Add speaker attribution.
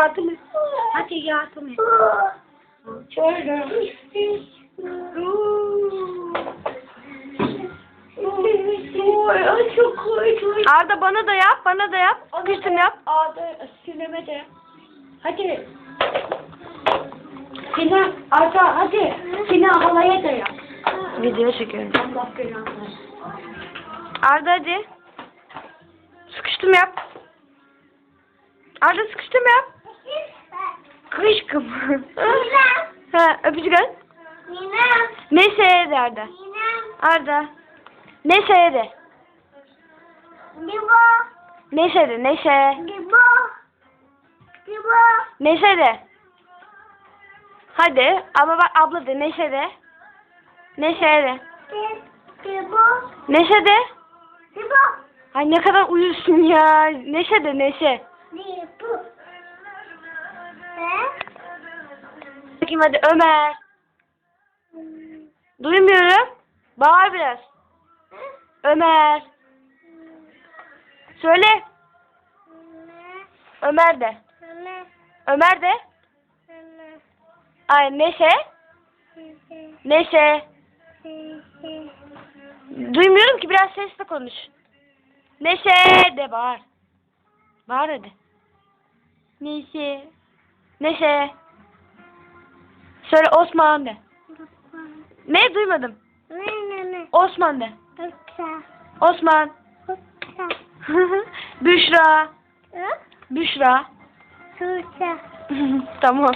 Speaker 1: yardım et. Hadi yardım et. Şöyle. Çok.
Speaker 2: Arda bana da yap, bana da yap. Sıkıştım yap.
Speaker 1: Ağda sineme de. Hadi. Sinan, Arda hadi. Sinan halaya da yap.
Speaker 2: Video çekiyorum.
Speaker 1: Allah belanı.
Speaker 2: Arda hadi. Sıkıştım yap. Arda sıkıştım yap. Kışkım. ha, öpücük al. Neyse de Arda. Arda. Neyse de. Neyse de, neyse. Neyse de. Hadi ama bak abla de neyse de. Neyse de. Neşe de. Ay ne kadar uyusun ya. Neşe de neşe. Bakayım hadi Ömer. Duymuyorum. Bağır biraz. Ömer. Söyle. Ömer de. Ömer de. Ay Neşe. Neşe. Duymuyorum ki biraz sesle konuş. Neşe de bağır. Bağır hadi. Neşe. Neşe. Söyle Osman de. Ne duymadım. Osman de. Osman. Büşra. Büşra. tamam.